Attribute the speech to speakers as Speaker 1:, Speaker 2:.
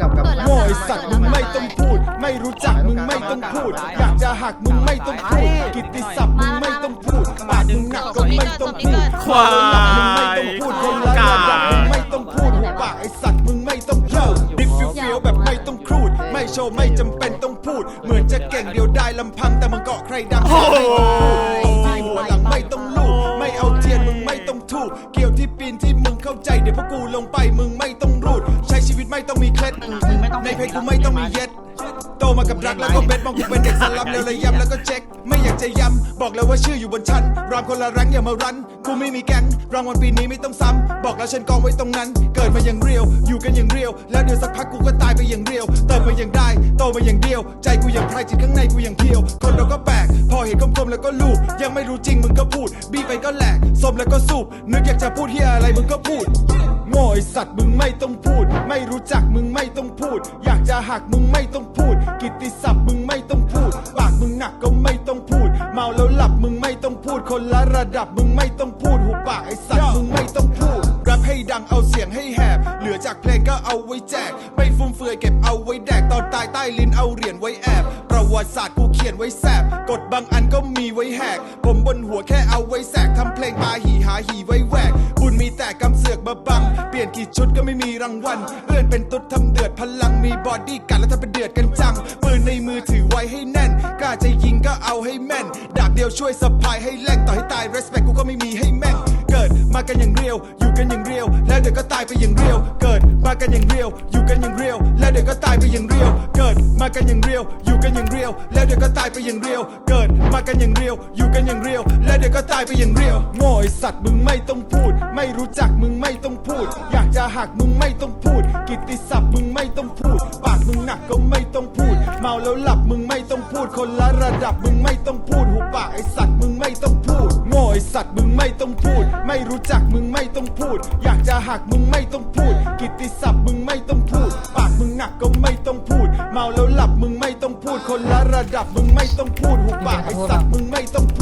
Speaker 1: กับกั
Speaker 2: บโง่อ้สัตว์
Speaker 1: มึงไม่ต้องพูด ไม่รู้จักมึงไม่ต้องพูด อยากจะหักมึงไม่ต้องพูด กิตติศัพท์มึงไม่ต้องพูด
Speaker 3: ปาก
Speaker 1: มึงหนักก็ไม่ต้องพูดควายคนละกาไม่ต้องพูดหัวปากไอ้สัตว์มึงไม่ต้องเย่อดิฟฟิวเฟียวแบบไม่ต้องครูด ไม่โชว์ไม่จำเป็นต้องพูด เหมือนจะเก่งเดียวได้ลำพังแต่มึงเกาะใครดังโอ้หัวหลังไม่ต้องลูกไม่เอาเทียนมึงไม่ต้องถูก เกี่ยวที่ปีนที่มึงเข้าใจเดี๋ยวพวกกูลงไปมึงไม่ต้อง วิตไม่ต้องมีเคล็ดในเพจกูไม่ต้องมีเย็ด โตมากับรักแล้วก็เบ็ดมองกูเป็นเด็กสลับเร็วเลยย้ำแล้วก็เช็ค ไม่อยากจะย้ำบอกแล้วว่าชื่ออยู่บนชั้นรามคนละแรงอย่ามารันกูไม่มีแก๊งรางวัลปีนี้ไม่ต้องซ้ำบอกแล้วฉันกองไว้ตรงนั้น เกิดมาอย่างเรียว อยู่กันอย่างเรียว แล้วเดี๋ยวสักพักกูก็ตายไปอย่างเรียวเติมมาอย่างได้ โตมาอย่างเดียว ใจกูอย่างไพรจิตข้างในกูอย่างเพียวคนเราก็แปลกพอเห็นคมๆแล้วก็ลูบยังไม่รู้จริงมึงก็พูด บีไปก็แหลกสมแล้วก็สูบนึกอยากจะพูดเฮียอะไรมึงก็พูด โง่ไอสัตว์มึงไม่ต้องพูด ไม่รู้จักมึงไม่ต้องพูด อยากจะหักมึงไม่ต้องพูด กิตติศัพท์มึงไม่ต้องพูด ปากมึงหนักก็ไม่ต้องพูด เมาแล้วหลับมึงไม่ต้องพูด คนละระดับมึงไม่ต้องพูด หูปากไอสัตว์มึงไม่ต้องพูดแรปให้ดังเอาเสียงให้แหบ เหลือจากเพลงก็เอาไว้แจก ไม่ฟุ่มเฟือยเก็บเอาไว้แดก ตอนตายใต้ลิ้นเอาเหรียญไว้แอบ ประวัติศาสตร์กูเขียนไว้แสบกฎบางอันก็มีไว้แหกผมบนหัวแค่เอาไว้แสกทำเพลงปาหีหาหีไว้แหวกบุญมีแต่กำเสือกมาบัง เปลี่ยนกี่ชุดก็ไม่มีรางวัลเอื้อนเป็นตุ๊ดทำเดือดพลังมีบอดี้กันแล้วทำเป็นเดือดกันจังปืนในมือถือไว้ให้แน่นกล้าจะยิงก็เอาให้แม่น ดาบเดียวช่วยสะพายให้แรงต่อให้ตาย respect กูก็ไม่มีให้แม่งเกิดมากันอย่างเรียว อยู่กันอย่างเรียว แล้วเดี๋ยวก็ตายไปอย่างเรียว เกิดมากันอย่างเรียว อยู่กันอย่างเรียว แล้วเดี๋ยวก็ตายไปอย่างเรียว มากันอย่างเรียว อยู่กันอย่างเรียว แล้วเดี๋ยวก็ตายไปอย่างเรียว เกิดมากันอย่างเรียว อยู่กันอย่างเรียว แล้วเดี๋ยวก็ตายไปอย่างเรียวโง่ไอสัตว์มึงไม่ต้องพูด ไม่รู้จักมึงไม่ต้องพูด อยากจะหักมึงไม่ต้องพูด กิตติศัพท์มึงไม่ต้องพูด ปากมึงหนักก็ไม่ต้องพูด เมาแล้วหลับมึงไม่ต้องพูด คนละระดับมึงไม่ต้องพูด หูปากไอสัตว์มึงไม่ต้องพูด โง่ไอสัตว์มึงไม่ต้องพูด ไม่รู้จักมึงไม่ต้องพูด อยากจะหักมึงไม่ต้องพูด กิตติศัพท์มึงไม่ต้องพูด ปากมึงหนักก็ไม่ต้องพูด เมาแล้วหลับมึงไม่ต้องพูด คนละระดับมึงไม่ต้องพูด หุบปากไอ้สัตว์มึงไม่ต้องพ